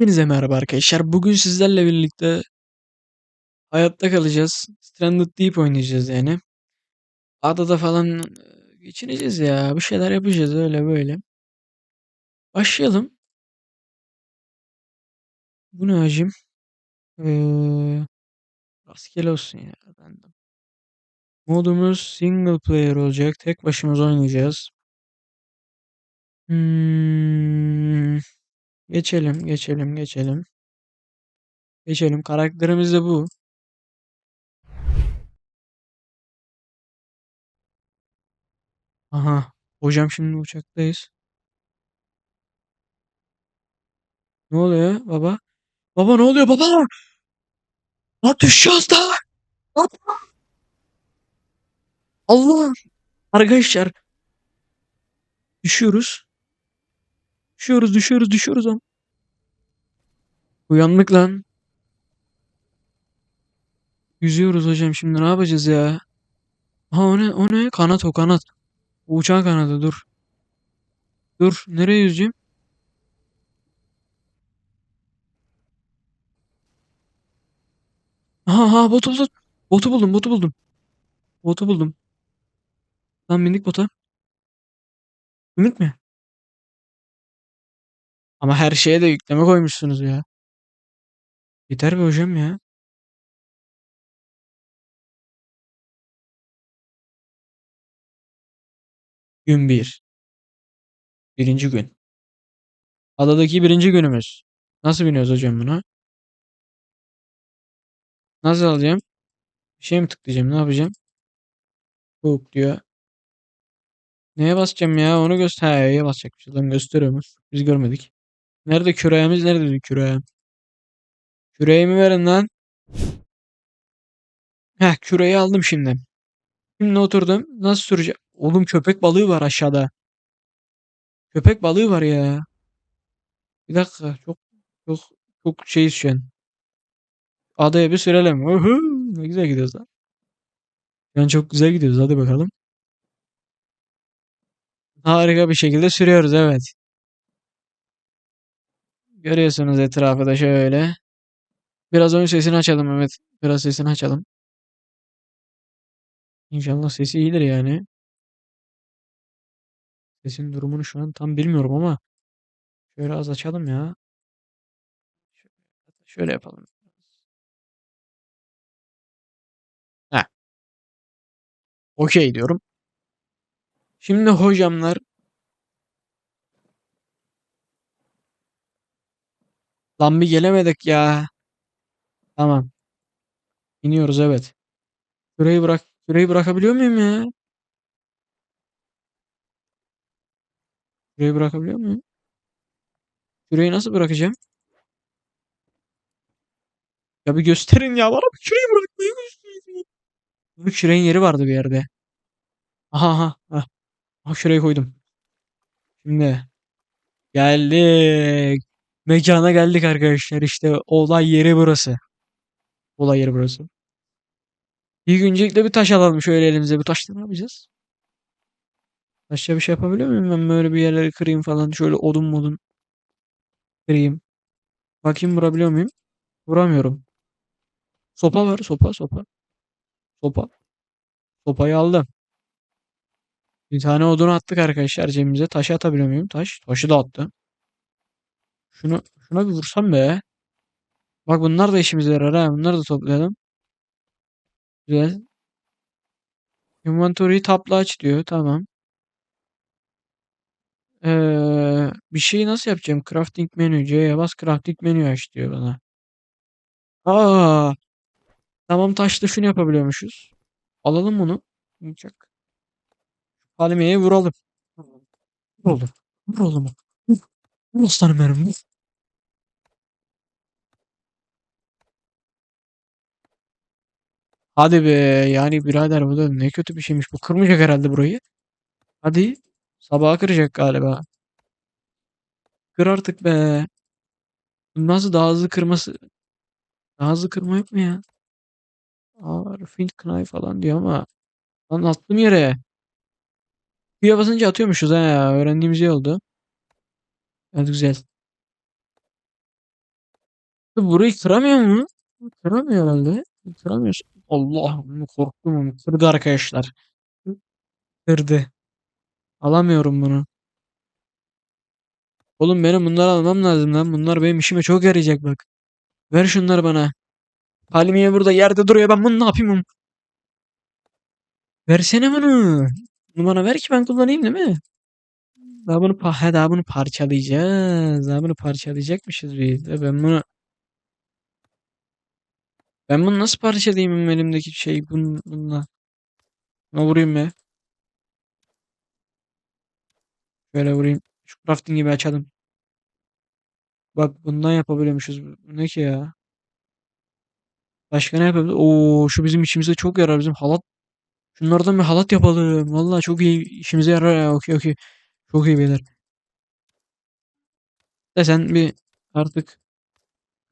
Hepinize merhaba arkadaşlar. Bugün sizlerle birlikte hayatta kalacağız. Stranded Deep oynayacağız yani. Adada falan e, geçineceğiz ya. Bir şeyler yapacağız öyle böyle. Başlayalım. Bu ne hacım? Ee, rastgele olsun ya. Random. Modumuz single player olacak. Tek başımıza oynayacağız. Hmm, geçelim, geçelim, geçelim. Geçelim. Karakterimiz de bu. Aha. Hocam şimdi uçaktayız. Ne oluyor baba? Baba ne oluyor baba? Lan düşüyoruz da. Allah. Arkadaşlar düşüyoruz. Düşüyoruz düşüyoruz düşüyoruz ama. Uyandık lan. Yüzüyoruz hocam şimdi ne yapacağız ya? Ha o ne o ne? Kanat o kanat. O uçağın kanadı dur. Dur nereye yüzeceğim? Aha ha botu buldum. Botu buldum botu buldum. Botu buldum. Lan bindik bota. Bindik mi? Ama her şeye de yükleme koymuşsunuz ya. Yeter be hocam ya. Gün bir. Birinci gün. Adadaki birinci günümüz. Nasıl biniyoruz hocam buna? Nasıl alacağım? Bir şey mi tıklayacağım? Ne yapacağım? Book diyor. Neye basacağım ya? Onu göster. He, E'ye basacakmışız. Lan gösteriyormuş. Biz görmedik. Nerede küreğimiz? Nerede küreğim? Küreğimi verin lan. Heh küreği aldım şimdi. Şimdi oturdum. Nasıl süreceğim? Oğlum köpek balığı var aşağıda. Köpek balığı var ya. Bir dakika. Çok çok çok şeyiz şu. Adaya bir sürelim. Uhu, ne güzel gidiyoruz lan. Yani çok güzel gidiyoruz. Hadi bakalım. Harika bir şekilde sürüyoruz evet. Görüyorsunuz etrafı da şöyle. Biraz oyun sesini açalım evet. Biraz sesini açalım. İnşallah sesi iyidir yani. Sesin durumunu şu an tam bilmiyorum ama şöyle az açalım ya. Şöyle yapalım. Heh. Okey diyorum. Şimdi hocamlar lan bir gelemedik ya. Tamam. İniyoruz evet. Şurayı bırak. Şurayı bırakabiliyor muyum ya? Şurayı bırakabiliyor muyum? Şurayı nasıl bırakacağım? Ya bir gösterin ya. Bana bir şurayı bırakmayı gösterin. Bir şurayın yeri vardı bir yerde. Aha aha. aha. Aha şurayı koydum. Şimdi geldik. Mekana geldik arkadaşlar. İşte olay yeri burası. Olay yeri burası. İlk öncelikle bir taş alalım şöyle elimize. Bu taşla ne yapacağız? Taşla bir şey yapabiliyor muyum ben böyle bir yerleri kırayım falan. Şöyle odun modun kırayım. Bakayım vurabiliyor muyum? Vuramıyorum. Sopa var sopa sopa. Sopa. Sopayı aldım. Bir tane odun attık arkadaşlar cebimize. Taşı atabiliyor muyum? Taş. Taşı da attım. Şunu şuna bir vursam be. Bak bunlar da işimize yarar ha. Bunları da toplayalım. Güzel. Inventory'yi tapla aç diyor. Tamam. Ee, bir şeyi nasıl yapacağım? Crafting menü. C'ye bas crafting menü aç diyor bana. Aa, tamam taşla şunu yapabiliyormuşuz. Alalım bunu. Yumuşak. Halimeye vuralım. Vuralım. Vuralım. Aslanım benim. Hadi be. Yani birader bu da ne kötü bir şeymiş. Bu kırmayacak herhalde burayı. Hadi. Sabaha kıracak galiba. Kır artık be. Nasıl daha hızlı kırması? Daha hızlı kırma yok mu ya? Aa, Refined Knife falan diyor ama. Lan attım yere. Q'ya basınca atıyormuşuz ha. Öğrendiğimiz iyi oldu. Evet güzel. Burayı kıramıyor mu? Kıramıyor herhalde. Kıramıyorsun. Allah'ım korktum onu. Kırdı arkadaşlar. Kırdı. Alamıyorum bunu. Oğlum benim bunları almam lazım lan. Bunlar benim işime çok yarayacak bak. Ver şunları bana. Palmiye burada yerde duruyor. Ben bunu ne yapayım? Versene bunu. Bunu bana ver ki ben kullanayım değil mi? Daha bunu, he, daha bunu parçalayacağız. Daha bunu parçalayacakmışız biz. de. Ben bunu ben bunu nasıl parçalayayım elimdeki şey bun, bununla? Buna vurayım be. Şöyle vurayım. Şu crafting gibi açalım. Bak bundan yapabiliyormuşuz. Ne ki ya? Başka ne yapabiliriz? Oo şu bizim işimize çok yarar. Bizim halat. Şunlardan bir halat yapalım. Vallahi çok iyi işimize yarar ya. Okey okey. Çok iyi beyler. De sen bir artık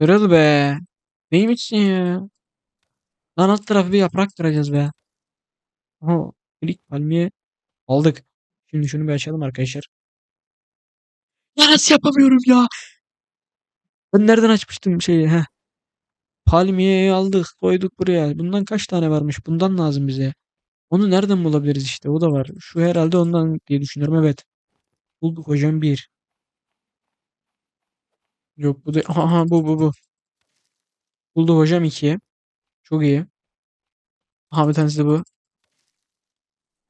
kırıl be. Neymişsin ya? Lan alt tarafı bir yaprak kıracağız be. Aha. Klik palmiye aldık. Şimdi şunu bir açalım arkadaşlar. Ya nasıl yapamıyorum ya? Ben nereden açmıştım şeyi? Heh. Palmiyeyi aldık, koyduk buraya. Bundan kaç tane varmış? Bundan lazım bize. Onu nereden bulabiliriz işte? O da var. Şu herhalde ondan diye düşünüyorum. Evet. Bulduk hocam bir. Yok bu da. Aha bu bu bu. Bulduk hocam iki. Çok iyi. Aha bir tanesi de bu.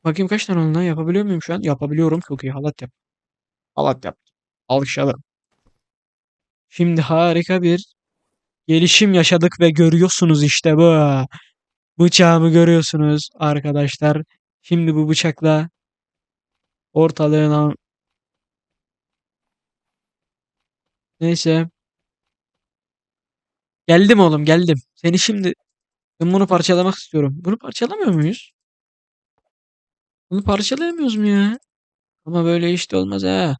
Bakayım kaç tane ondan yapabiliyor muyum şu an? Yapabiliyorum. Çok iyi. Halat yap. Halat yap. Alkışladım. Şimdi harika bir gelişim yaşadık ve görüyorsunuz işte bu. Bıçağımı görüyorsunuz arkadaşlar. Şimdi bu bıçakla ortalığına neyse geldim oğlum geldim. Seni şimdi ben bunu parçalamak istiyorum. Bunu parçalamıyor muyuz? Bunu parçalayamıyoruz mu ya? Ama böyle işte olmaz ha.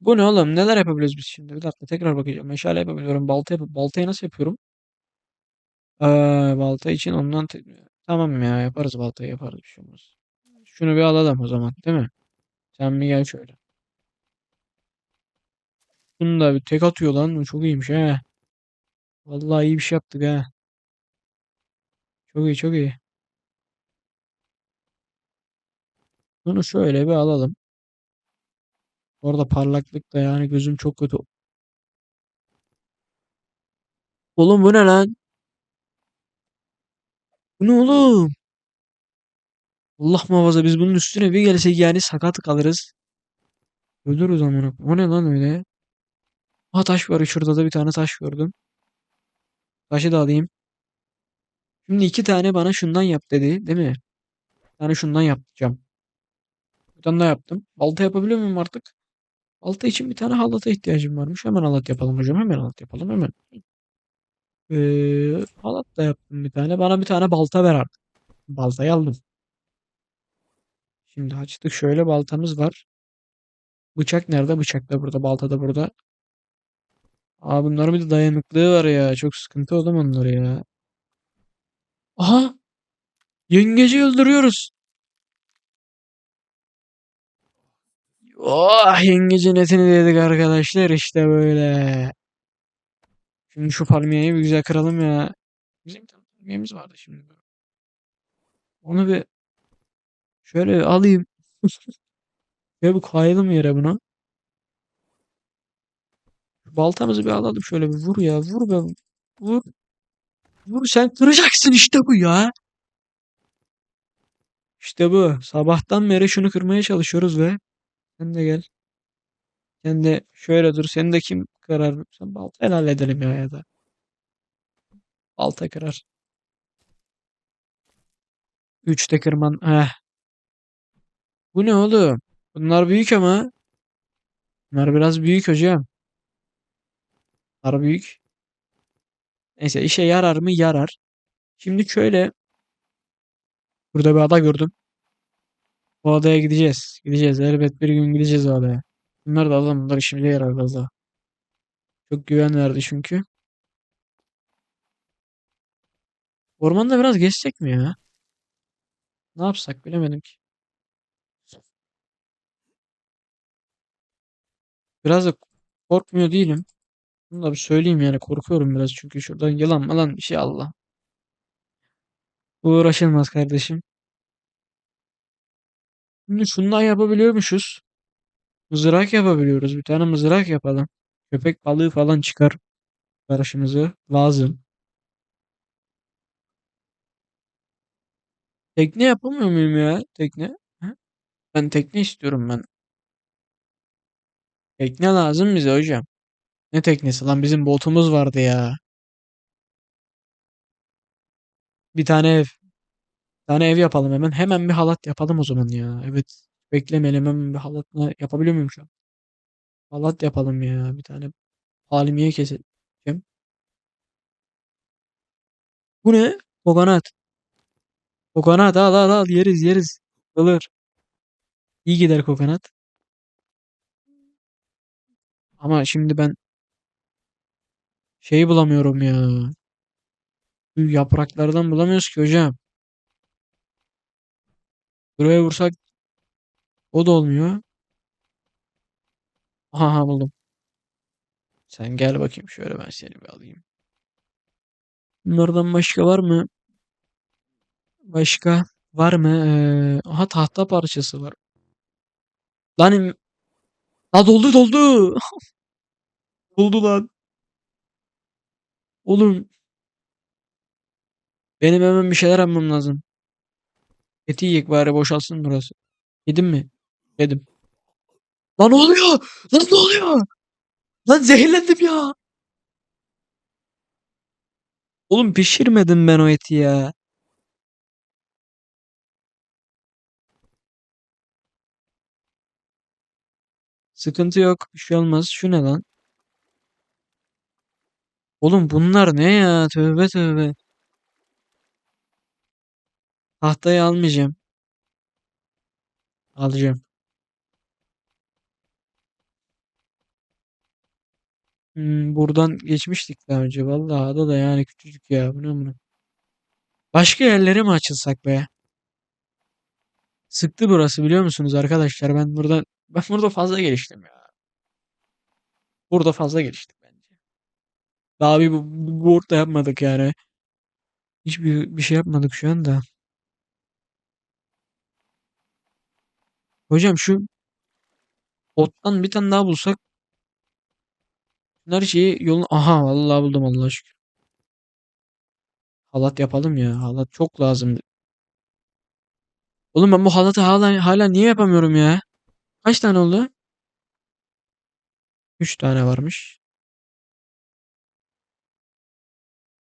Bu ne oğlum? Neler yapabiliyoruz biz şimdi? Bir dakika tekrar bakacağım. Meşale yapabiliyorum. Balta yap baltayı nasıl yapıyorum? Ee, balta için ondan tamam ya yaparız baltayı yaparız bir şey olmaz. Şunu bir alalım o zaman değil mi? Sen bir gel şöyle. Bunu da tek atıyor lan. Çok iyiymiş ha. Vallahi iyi bir şey yaptık ha. Çok iyi çok iyi. Bunu şöyle bir alalım. Orada parlaklık da yani gözüm çok kötü. Oğlum bu ne lan? Bu ne oğlum? Allah muhafaza biz bunun üstüne bir gelsek yani sakat kalırız. Ölürüz amına. O ne lan öyle? Ha taş var şurada da bir tane taş gördüm. Taşı da alayım. Şimdi iki tane bana şundan yap dedi değil mi? Bir tane şundan yapacağım. Bir tane yaptım. Balta yapabiliyor muyum artık? Balta için bir tane halata ihtiyacım varmış. Hemen halat yapalım hocam. Hemen halat yapalım hemen. Ee, halat da yaptım bir tane. Bana bir tane balta ver artık. Baltayı aldım. Şimdi açtık şöyle baltamız var. Bıçak nerede? Bıçak da burada. Balta da burada. Aa bunların bir de dayanıklığı var ya. Çok sıkıntı oğlum onları ya. Aha! Yengeci öldürüyoruz. Oh yengecin etini dedik arkadaşlar işte böyle. Şimdi şu palmiyeyi bir güzel kıralım ya. Bizim bir palmiyemiz vardı şimdi. Onu bir şöyle alayım. Ve bir koyalım yere bunu. Baltamızı bir alalım şöyle bir vur ya. Vur be. Vur. Vur sen kıracaksın işte bu ya. İşte bu. Sabahtan beri şunu kırmaya çalışıyoruz ve sen de gel. Sen de şöyle dur. Sen de kim kırar? Sen balta helal edelim ya ya da. Balta kırar. Üçte kırman. Heh. Bu ne oğlum? Bunlar büyük ama. Bunlar biraz büyük hocam. Bunlar büyük. Neyse işe yarar mı? Yarar. Şimdi şöyle. Burada bir ada gördüm. O adaya gideceğiz. Gideceğiz. Elbet bir gün gideceğiz o adaya. Bunlar da alalım. Bunlar işimize yarar biraz. Çok güven verdi çünkü. Ormanda biraz geçsek mi ya? Ne yapsak bilemedim ki. Biraz da korkmuyor değilim. Bunu da bir söyleyeyim yani korkuyorum biraz çünkü şuradan yılan malan bir şey Allah. Uğraşılmaz kardeşim. Şimdi şundan yapabiliyormuşuz. Mızrak yapabiliyoruz. Bir tane mızrak yapalım. Köpek balığı falan çıkar karşımıza. Lazım. Tekne yapamıyor muyum ya? Tekne. Ben tekne istiyorum ben. Tekne lazım bize hocam. Ne teknesi lan bizim botumuz vardı ya. Bir tane ev. Bir tane ev yapalım hemen. Hemen bir halat yapalım o zaman ya. Evet. Beklemeyelim hemen bir halat yapabiliyor muyum şu an? Halat yapalım ya. Bir tane palmiye keselim. Bu ne? Kokonat. Kokonat al al al yeriz yeriz. Alır. İyi gider kokonat. Ama şimdi ben şeyi bulamıyorum ya. Yapraklardan bulamıyoruz ki hocam. Buraya vursak o da olmuyor. Aha buldum. Sen gel bakayım şöyle ben seni bir alayım. Bunlardan başka var mı? Başka var mı? Ee, aha tahta parçası var. Lan ha doldu doldu. Doldu lan. Oğlum benim hemen bir şeyler yapmam lazım. Eti yiyek bari boşalsın burası. Yedim mi? Yedim. Lan oluyor? Lan ne oluyor? Lan zehirlendim ya. Oğlum pişirmedim ben o eti ya. Sıkıntı yok. Bir şey olmaz. Şu ne lan? Oğlum bunlar ne ya? Tövbe tövbe. Tahtayı almayacağım. Alacağım. Hmm, buradan geçmiştik daha önce. Vallahi ada da yani küçücük ya. Bu ne bunu? Başka yerlere mi açılsak be? Sıktı burası biliyor musunuz arkadaşlar? Ben burada ben burada fazla geliştim ya. Burada fazla geliştik bence. Daha bir bu, board da yapmadık yani. Hiçbir bir şey yapmadık şu anda. Hocam şu ottan bir tane daha bulsak her şeyi yolun... Aha vallahi buldum Allah şükür. Halat yapalım ya. Halat çok lazım. Oğlum ben bu halatı hala, hala niye yapamıyorum ya? Kaç tane oldu? 3 tane varmış.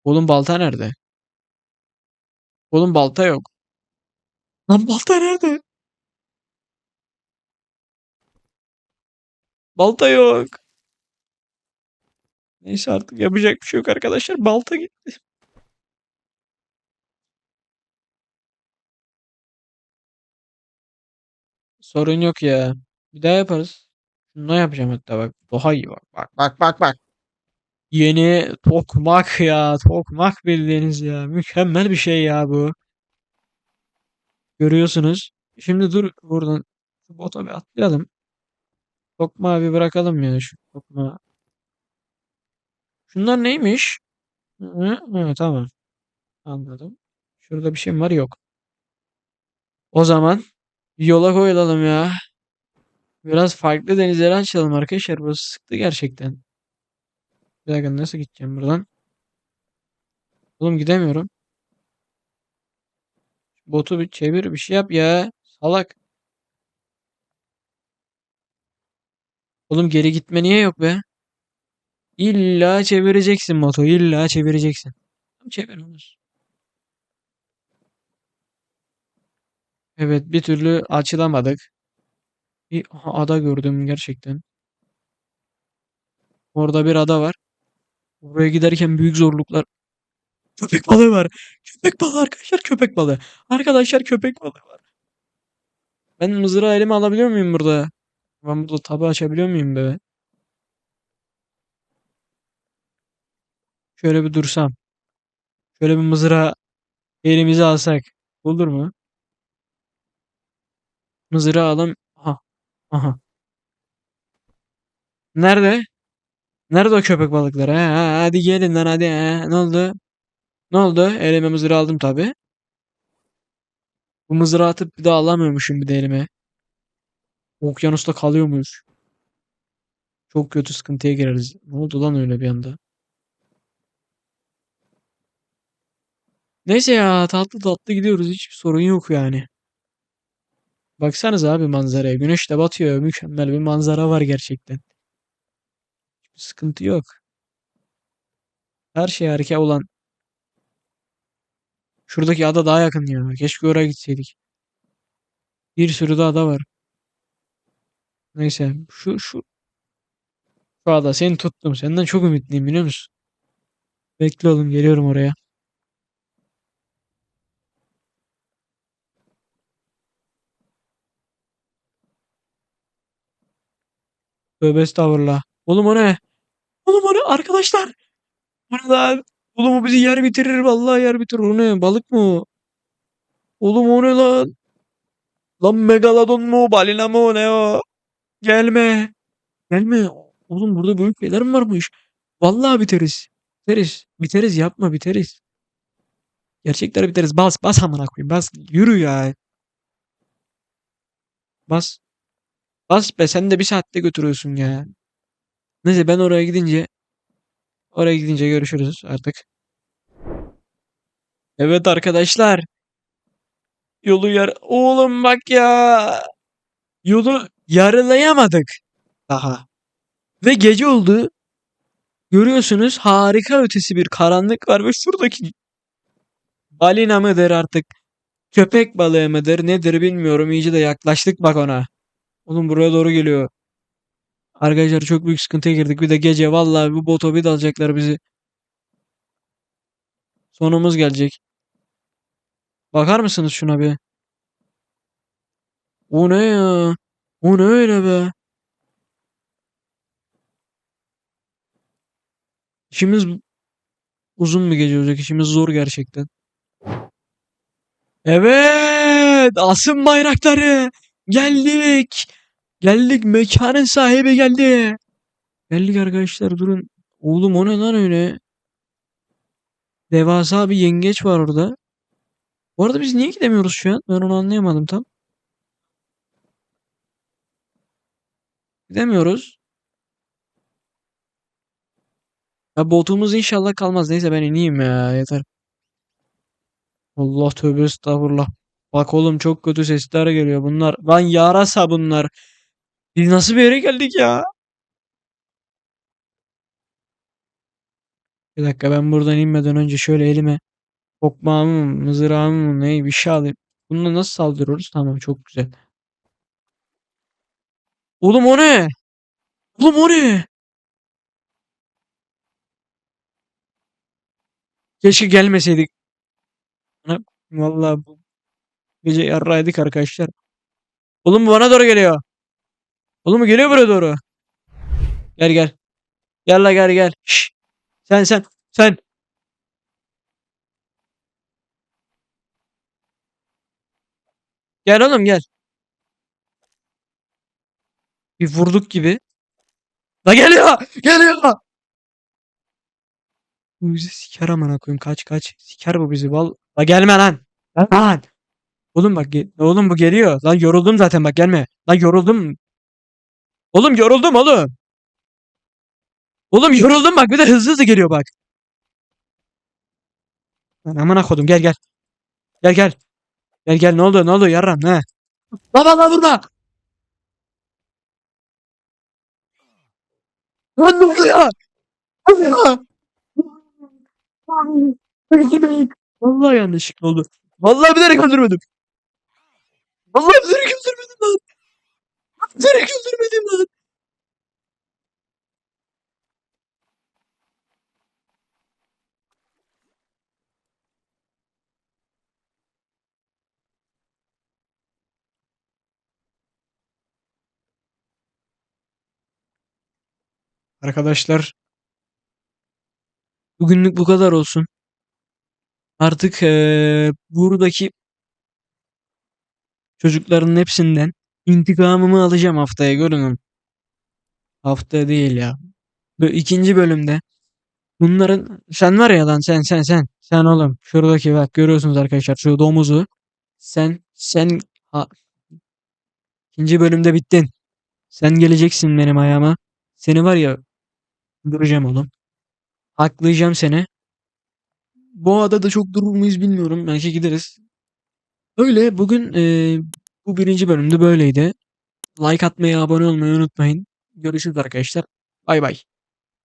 Oğlum balta nerede? Oğlum balta yok. Lan balta nerede? Balta yok. Neyse artık yapacak bir şey yok arkadaşlar. Balta gitti. Sorun yok ya. Bir daha yaparız. Şunu yapacağım hatta bak. Daha iyi bak. Bak bak bak bak. Yeni tokmak ya. Tokmak bildiğiniz ya. Mükemmel bir şey ya bu. Görüyorsunuz. Şimdi dur buradan. Şu bota bir atlayalım. Tokmağı bir bırakalım ya şu tokmağı. Şunlar neymiş? Hı, hı, tamam. Anladım. Şurada bir şey var? Yok. O zaman yola koyulalım ya. Biraz farklı denizlere açalım arkadaşlar. Burası sıktı gerçekten. Bir dakika nasıl gideceğim buradan? Oğlum gidemiyorum. Botu bir çevir bir şey yap ya. Salak. Oğlum geri gitme niye yok be? İlla çevireceksin botu. İlla çevireceksin. Çevir onu. Evet bir türlü açılamadık. Bir ada gördüm gerçekten. Orada bir ada var. Buraya giderken büyük zorluklar. Köpek balığı var. Köpek balığı arkadaşlar köpek balığı. Arkadaşlar köpek balığı var. Ben mızrağı elime alabiliyor muyum burada? Ben burada tabi açabiliyor muyum be? Şöyle bir dursam. Şöyle bir mızrağı elimize alsak. Olur mu? Mızrağı alalım. Aha. Aha. Nerede? Nerede o köpek balıkları? Ha, ha, hadi gelin lan hadi. Ha. Ne oldu? Ne oldu? Elime mızrağı aldım tabi. Bu mızrağı atıp bir daha alamıyormuşum bir de elime. Okyanusta kalıyormuş. Çok kötü sıkıntıya gireriz. Ne oldu lan öyle bir anda? Neyse ya tatlı tatlı gidiyoruz. Hiçbir sorun yok yani. Baksanıza abi manzaraya. Güneş de batıyor. Mükemmel bir manzara var gerçekten. Sıkıntı yok. Her şey harika olan. Şuradaki ada daha yakın ya. Keşke oraya gitseydik. Bir sürü de ada var. Neyse şu şu şu ada seni tuttum. Senden çok ümitliyim biliyor musun? Bekle oğlum geliyorum oraya. Tövbe estağfurullah. Oğlum o ne? Oğlum o ne? Arkadaşlar. Bu ne lan? Oğlum o bizi yer bitirir. Vallahi yer bitirir. O ne? Balık mı? Oğlum o ne lan? Lan megalodon mu? Balina mı o ne o? Gelme. Gelme. Oğlum burada büyük şeyler mi varmış? Vallahi biteriz. Biteriz. Biteriz yapma biteriz. Gerçekleri biteriz. Bas bas amına koyayım. Bas. Yürü ya. Bas. Bas be sen de bir saatte götürüyorsun ya. Neyse ben oraya gidince oraya gidince görüşürüz artık. Evet arkadaşlar. Yolu yar... Oğlum bak ya. Yolu yarılayamadık daha. Ve gece oldu. Görüyorsunuz harika ötesi bir karanlık var ve şuradaki balina mıdır artık? Köpek balığı mıdır nedir bilmiyorum. İyice de yaklaştık bak ona. Oğlum buraya doğru geliyor. Arkadaşlar çok büyük sıkıntıya girdik. Bir de gece vallahi bu boto bir dalacaklar bizi. Sonumuz gelecek. Bakar mısınız şuna bir? O ne ya? O ne öyle be? İşimiz uzun bir gece olacak. İşimiz zor gerçekten. Evet! Asım bayrakları! Geldik! Geldik! Mekanın sahibi geldi! Geldik arkadaşlar durun. Oğlum o ne lan öyle? Devasa bir yengeç var orada. Bu arada biz niye gidemiyoruz şu an? Ben onu anlayamadım tam. Gidemiyoruz. Ya botumuz inşallah kalmaz. Neyse ben ineyim ya yeter. Allah tövbe estağfurullah. Bak oğlum çok kötü sesler geliyor bunlar. Lan yarasa bunlar. Biz nasıl bir yere geldik ya? Bir dakika ben buradan inmeden önce şöyle elime tokmağımı mı, mızrağımı mı ne bir şey alayım. Bununla nasıl saldırıyoruz? Tamam çok güzel. Oğlum o ne? Oğlum o ne? Keşke gelmeseydik. Vallahi bu gece yarraydık arkadaşlar. Oğlum bana doğru geliyor. Oğlum geliyor buraya doğru. Gel gel. Gel la gel gel. Şşş. Sen sen sen. Gel oğlum gel. Bir vurduk gibi. La geliyor. Geliyor. Bu bizi siker amına koyayım. Kaç kaç. Siker bu bizi. Val La gelme lan. Lan. Oğlum bak oğlum bu geliyor. Lan yoruldum zaten bak gelme. Lan yoruldum. Oğlum yoruldum oğlum. Oğlum yoruldum bak bir de hızlı hızlı geliyor bak. Lan amına kodum gel gel. Gel gel. Gel gel ne oldu ne oldu yarram ne? La la la burada. Lan ne? Ne oluyor? Vallahi yanlışlıkla oldu. Vallahi bilerek öldürmedim. Vallahi bilerek öldürmedim lan. Bilerek öldürmedim lan. Arkadaşlar bugünlük bu kadar olsun. Artık eee, buradaki çocukların hepsinden intikamımı alacağım haftaya görünün. Haftaya değil ya. Ve ikinci bölümde bunların sen var ya lan sen sen sen sen oğlum şuradaki bak görüyorsunuz arkadaşlar şu domuzu sen sen ha, ikinci bölümde bittin. Sen geleceksin benim ayağıma. Seni var ya duracağım oğlum. Haklayacağım seni. Bu adada çok durur muyuz bilmiyorum. Belki gideriz. Öyle bugün eee, bu birinci bölümde böyleydi. Like atmayı, abone olmayı unutmayın. Görüşürüz arkadaşlar. Bay bay.